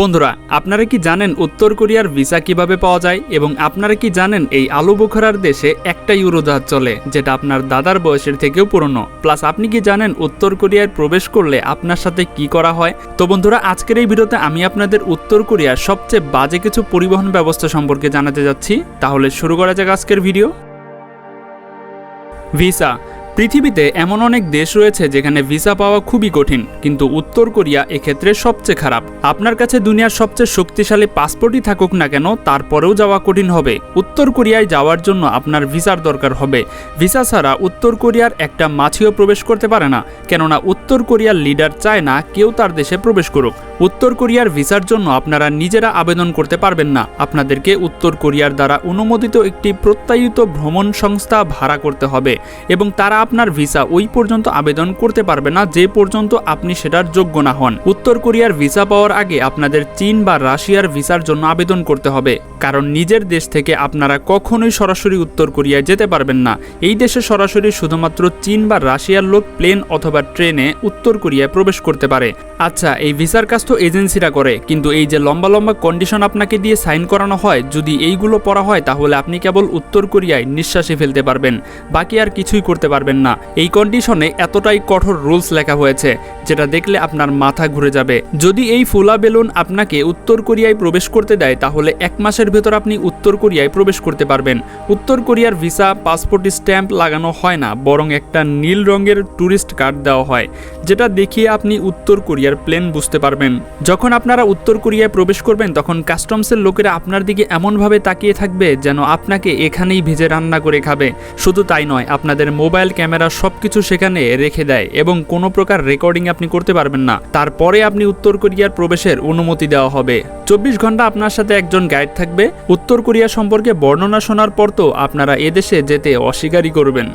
বন্ধুরা, আপনারা কি জানেন উত্তর কোরিয়ার ভিসা কীভাবে পাওয়া যায় এবং আপনারা কি জানেন এই আলু বোখরার দেশে একটা ইউরোজাহাজ চলে, যেটা আপনার দাদার বয়সের থেকেও পুরনো? প্লাস আপনি কি জানেন উত্তর কোরিয়ায় প্রবেশ করলে আপনার সাথে কি করা হয়? তো বন্ধুরা, আজকের এই ভিডিওতে আমি আপনাদের উত্তর কোরিয়ার সবচেয়ে বাজে কিছু পরিবহন ব্যবস্থা সম্পর্কে জানাতে যাচ্ছি। তাহলে শুরু করা যাক আজকের ভিডিও। ভিসা পৃথিবীতে এমন অনেক দেশ রয়েছে যেখানে ভিসা পাওয়া খুবই কঠিন, কিন্তু উত্তর কোরিয়া এক্ষেত্রে সবচেয়ে খারাপ। আপনার কাছে দুনিয়ার সবচেয়ে শক্তিশালী পাসপোর্টই থাকুক না কেন, তারপরেও যাওয়া কঠিন হবে। উত্তর কোরিয়ায় যাওয়ার জন্য আপনার ভিসার দরকার হবে। ভিসা ছাড়া উত্তর কোরিয়ার একটা মাছিও প্রবেশ করতে পারে না, কেননা উত্তর কোরিয়ার লিডার চায় না কেউ তার দেশে প্রবেশ করুক। উত্তর কোরিয়ার ভিসার জন্য আপনারা নিজেরা আবেদন করতে পারবেন না। আপনাদেরকে উত্তর কোরিয়ার দ্বারা অনুমোদিত একটি প্রত্যায়িত ভ্রমণ সংস্থা ভাড়া করতে হবে এবং তারা আপনার ভিসা ওই পর্যন্ত আবেদন করতে পারবে না যে পর্যন্ত আপনি সেটার যোগ্য না হন। উত্তর কোরিয়ার ভিসা পাওয়ার আগে আপনাদের চীন বা রাশিয়ার ভিসার জন্য আবেদন করতে হবে, কারণ নিজের দেশ থেকে আপনারা কখনোই সরাসরি উত্তর কোরিয়ায় যেতে পারবেন না। এই দেশে সরাসরি শুধুমাত্র চীন বা রাশিয়ার লোক প্লেন অথবা ট্রেনে উত্তর কোরিয়ায় প্রবেশ করতে পারে। আচ্ছা এই ভিসার কাজ তো এজেন্সিরা করে, কিন্তু এই যে লম্বা লম্বা কন্ডিশন আপনাকে দিয়ে সাইন করানো হয়, যদি এইগুলো পড়া হয় তাহলে আপনি কেবল উত্তর কোরিয়ায় নিঃশ্বাসে ফেলতে পারবেন, বাকি আর কিছুই করতে পারবেন না। এই কন্ডিশনে এতটাই কঠোর রুলস লেখা হয়েছে, যেটা দেখলে আপনার মাথা ঘুরে যাবে। যদি এই ফুলা বেলুন আপনাকে উত্তর কোরিয়ায় প্রবেশ করতে দেয়, তাহলে এক মাসের ভেতর আপনি উত্তর কোরিয়ায় প্রবেশ করতে পারবেন। উত্তর কোরিয়ার ভিসা, পাসপোর্ট স্ট্যাম্প লাগানো হয় না, বরং একটা নীল রঙের ট্যুরিস্ট কার্ড দেওয়া হয়, যেটা দেখিয়ে আপনি উত্তর কোরিয়ার প্লেন বুঝতে পারবেন। যখন আপনারা উত্তর কোরিয়ায় প্রবেশ করবেন, তখন কাস্টমসের লোকেরা আপনার দিকে এমনভাবে তাকিয়ে থাকবে যেন আপনাকে এখানেই ভেজে রান্না করে খাবে। শুধু তাই নয়, আপনাদের মোবাইল ক্যামেরা সব কিছু সেখানে রেখে দেয় এবং কোনো প্রকার রেকর্ডিং আপনি করতে পারবেন না। তারপরে আপনি উত্তর কোরিয়ার প্রবেশের অনুমতি দেওয়া হবে। চব্বিশ ঘণ্টা আপনার সাথে একজন গাইড থাকবে। উত্তর কোরিয়া সম্পর্কে বর্ণনা শোনার পর তো আপনারা এদেশে যেতে অস্বীকারই করবেন।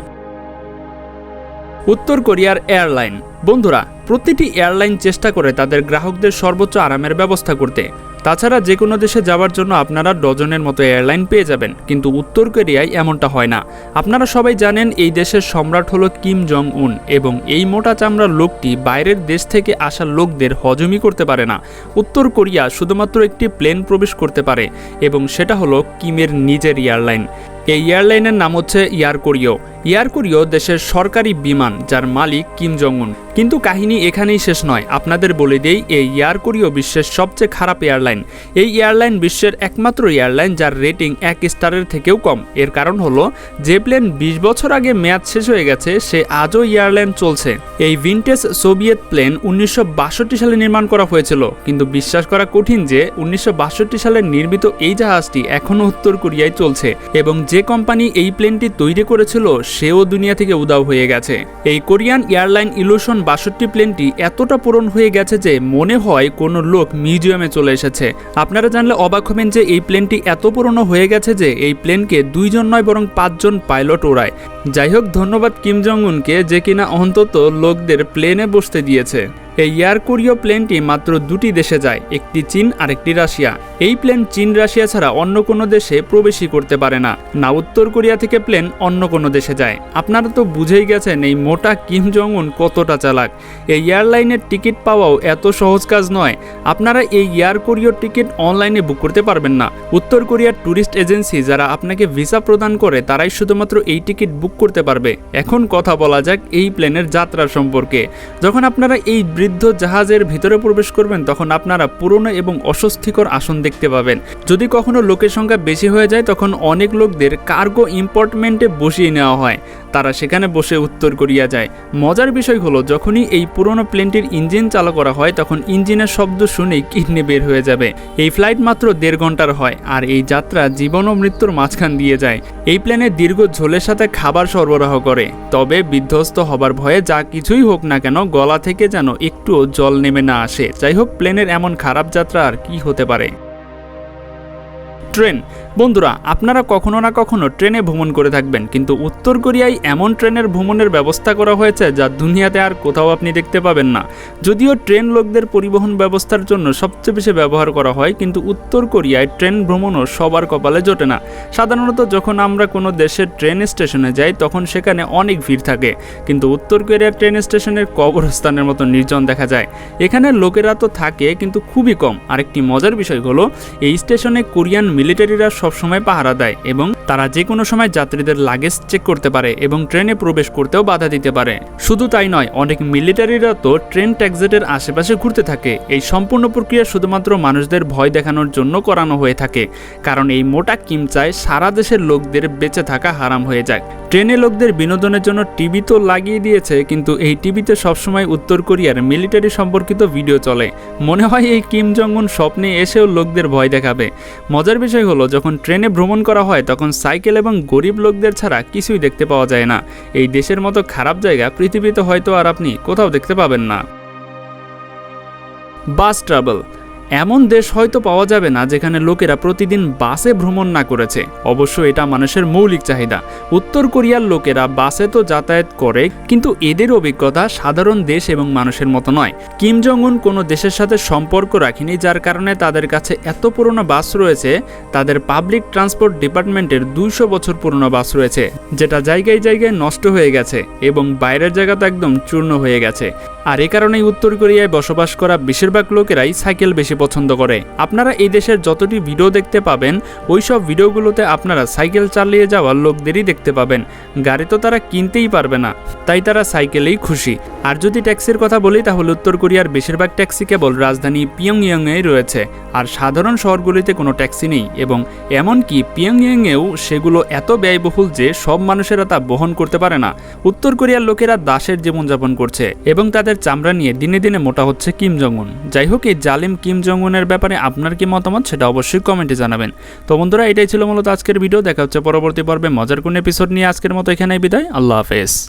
উত্তর কোরিয়ার এয়ারলাইন বন্ধুরা, প্রতিটি এয়ারলাইন চেষ্টা করে তাদের গ্রাহকদের সর্বোচ্চ আরামের ব্যবস্থা করতে। তাছাড়া যে কোনো দেশে যাওয়ার জন্য আপনারা ডজনের মতো এয়ারলাইন পেয়ে যাবেন, কিন্তু উত্তর কোরিয়ায় এমনটা হয় না। আপনারা সবাই জানেন এই দেশের সম্রাট হলো কিম জং উন এবং এই মোটা চামড়ার লোকটি বাইরের দেশ থেকে আসা লোকদের হজমই করতে পারে না। উত্তর কোরিয়া শুধুমাত্র একটি প্লেন প্রবেশ করতে পারে এবং সেটা হলো কিমের নিজের এয়ারলাইন। এই এয়ারলাইনের নাম হচ্ছে ইয়ার কোরিও। ইয়ার কোরিও দেশের সরকারি বিমান যার মালিক কিম জং উন কিন্তু কাহিনী এখানেই শেষ নয়। আপনাদের বলে দেই, এই এয়ার কোরিও বিশ্বের সবচেয়ে খারাপ এয়ারলাইন। এই এয়ারলাইন বিশ্বের একমাত্র এয়ারলাইন যার রেটিং এক স্টারের থেকেও কম। এর কারণ হলো, যে প্লেন বিশ বছর আগে মেয়াদ শেষ হয়ে গেছে, সে আজও এয়ারলাইন চলছে। এই ভিনটেজ সোভিয়েত প্লেন উনিশশো বাষট্টি সালে নির্মাণ করা হয়েছিল। কিন্তু বিশ্বাস করা কঠিন যে, উনিশশো বাষট্টি সালে নির্মিত এই জাহাজটি এখনও উত্তর কোরিয়ায় চলছে এবং যে কোম্পানি এই প্লেনটি তৈরি করেছিল, সেও দুনিয়া থেকে উদাও হয়ে গেছে। এই কোরিয়ান এয়ারলাইন ইলুশন বাষট্টি প্লেনটি এতটা পূরণ হয়ে গেছে যে মনে হয় কোনো লোক মিউজিয়ামে চলে এসেছে। আপনারা জানলে অবাক হবেন যে এই প্লেনটি এত পুরনো হয়ে গেছে যে এই প্লেনকে দুইজন নয়, বরং পাঁচজন পাইলট ওড়ায়। যাই হোক, ধন্যবাদ কিম জং উনকে যে কিনা অন্তত লোকদের প্লেনে বসতে দিয়েছে। এই এয়ার কোরিয় প্লেনটি মাত্র দুটি দেশে যায়, একটি চীন আর একটি রাশিয়া। এই প্লেন চীন, রাশিয়া ছাড়া অন্য কোনো দেশে প্রবেশই করতে পারে না। না উত্তর কোরিয়া থেকে প্লেন অন্য কোনো দেশে যায়। আপনারা তো বুঝেই গেছেন এই মোটা কিম জং উন কতটা চালাক। এই এয়ারলাইনের টিকিট পাওয়াও এত সহজ কাজ নয়। আপনারা এই এয়ার কোরিয়র টিকিট অনলাইনে বুক করতে পারবেন না। উত্তর কোরিয়ার ট্যুরিস্ট এজেন্সি যারা আপনাকে ভিসা প্রদান করে, তারাই শুধুমাত্র এই টিকিট বুক করতে পারবে। এখন কথা বলা যাক এই প্লেনের যাত্রা সম্পর্কে। যখন আপনারা এই বৃদ্ধ জাহাজের ভিতরে প্রবেশ করবেন, তখন আপনারা পুরনো এবং অস্বস্তিকর আসন দেখতে পাবেন। যদি কখনো লোকের সংখ্যা বেশি হয়ে যায়, তখন অনেক লোকদের কার্গো ইম্পর্টমেন্টে বসিয়ে নেওয়া হয়। তারা সেখানে বসে উত্তর কোরিয়া যায়। মজার বিষয় হলো, যখনই এই পুরনো প্লেনটির ইঞ্জিন চালু করা হয়, তখন ইঞ্জিনের শব্দ শুনেই কিডনি বের হয়ে যাবে। এই ফ্লাইট মাত্র দেড় ঘণ্টার হয়, আর এই যাত্রা জীবন ও মৃত্যুর মাঝখান দিয়ে যায়। এই প্লেনে দীর্ঘ ঝোলের সাথে খাবার সরবরাহ করে। তবে বিধ্বস্ত হবার ভয়ে যা কিছুই হোক না কেন, গলা থেকে যেন একটুও জল নেমে না আসে। যাই হোক প্লেনের এমন খারাপ যাত্রা আর কি হতে পারে? ট্রেন। বন্ধুরা, আপনারা কখনো না কখনো ট্রেনে ভ্রমণ করে থাকবেন, কিন্তু উত্তর কোরিয়ায় এমন ট্রেনের ভ্রমণের ব্যবস্থা করা হয়েছে যা দুনিয়াতে আর কোথাও আপনি দেখতে পাবেন না। যদিও ট্রেন লোকদের পরিবহন ব্যবস্থার জন্য সবচেয়ে বেশি ব্যবহার করা হয়, কিন্তু উত্তর কোরিয়ায় ট্রেন ভ্রমণও সবার কপালে জোটে না। সাধারণত যখন আমরা কোনো দেশের ট্রেন স্টেশনে যাই, তখন সেখানে অনেক ভিড় থাকে, কিন্তু উত্তর কোরিয়ার ট্রেন স্টেশনের কবরস্থানের মতো নির্জন দেখা যায়। এখানে লোকেরা তো থাকে, কিন্তু খুবই কম। আরেকটি মজার বিষয় হলো, এই স্টেশনে কোরিয়ান মিলিটারিরা সবসময় পাহারা দেয় এবং তারা যে কোনো সময় যাত্রীদের লাগেজ চেক করতে পারে এবং ট্রেনে প্রবেশ করতেও বাধা দিতে পারে। শুধু তাই নয়, অনেক মিলিটারিরা তো ট্রেন ট্যাক্সেটের আশেপাশে ঘুরতে থাকে। এই সম্পূর্ণ প্রক্রিয়া শুধুমাত্র মানুষদের ভয় দেখানোর জন্য করানো হয়ে থাকে, কারণ এই মোটা কিমচায় সারা দেশের লোকদের বেঁচে থাকা হারাম হয়ে যায়। ট্রেনে লোকদের বিনোদনের জন্য টিভি তো লাগিয়ে দিয়েছে, কিন্তু এই টিভিতে সবসময় উত্তর কোরিয়ার মিলিটারি সম্পর্কিত ভিডিও চলে। মনে হয় এই কিম জঙ্গন স্বপ্নে এসেও লোকদের ভয় দেখাবে। মজার বিষয় হলো, যখন ট্রেনে ভ্রমণ করা হয়, তখন সাইকেল এবং গরিব লোকদের ছাড়া কিছুই দেখতে পাওয়া যায় না। এই দেশের মতো খারাপ জায়গা পৃথিবীতে হয়তো আর আপনি কোথাও দেখতে পাবেন না। বাস ট্রাভেল এমন দেশ হয়তো পাওয়া যাবে না যেখানে লোকেরা প্রতিদিন বাসে ভ্রমণ না করেছে। অবশ্য এটা মানুষের মৌলিক চাহিদা। উত্তর কোরিয়ার লোকেরা বাসে তো যাতায়াত করে, কিন্তু এদের অভিজ্ঞতা সাধারণ দেশ এবং মানুষের মতো নয়। কিম জং উন কোনো দেশের সাথে সম্পর্ক রাখেনি, যার কারণে তাদের কাছে এত পুরনো বাস রয়েছে, তাদের পাবলিক ট্রান্সপোর্ট ডিপার্টমেন্টের দুইশো বছর পুরনো বাস রয়েছে, যেটা জায়গায় জায়গায় নষ্ট হয়ে গেছে এবং বাইরের জায়গা তো একদম চূর্ণ হয়ে গেছে। আর এ কারণেই উত্তর কোরিয়ায় বসবাস করা বেশিরভাগ লোকেরাই সাইকেল বেশি পছন্দ করে। আপনারা এই দেশের যতটি ভিডিও দেখতে পাবেন ওই সব ভিডিওগুলোতে আপনারা সাইকেল চালিয়ে যাওয়ার লোকদেরই দেখতে পাবেন। গাড়ি তো তারা কিনতেই পারবে না, তাই তারা সাইকেলেই খুশি। আর যদি ট্যাক্সির কথা বলি, তাহলে উত্তর কোরিয়ার বেশিরভাগ ট্যাক্সি কেবল রাজধানী পিয়ংইয়ংয়েই রয়েছে। আর সাধারণ শহরগুলিতে কোনো ট্যাক্সি নেই এবং এমনকি পিয়ংইয়ংয়েও সেগুলো এত ব্যয়বহুল যে সব মানুষেরা তা বহন করতে পারে না। উত্তর কোরিয়ার লোকেরা দাসের জীবনযাপন করছে এবং তাদের চামড়া নিয়ে দিনে দিনে মোটা হচ্ছে কিম জঙ্গন যাই হোক, এই জালিম কিম জঙ্গনের ব্যাপারে আপনার কি মতামত সেটা অবশ্যই কমেন্টে জানাবেন। তো বন্ধুরা, এটাই ছিল মূলত আজকের ভিডিও। দেখা হচ্ছে পরবর্তী পর্বে। মজার কোন এপিসোড নিয়ে আজকের মতো এখানে বিদায়। আল্লাহ হাফেজ।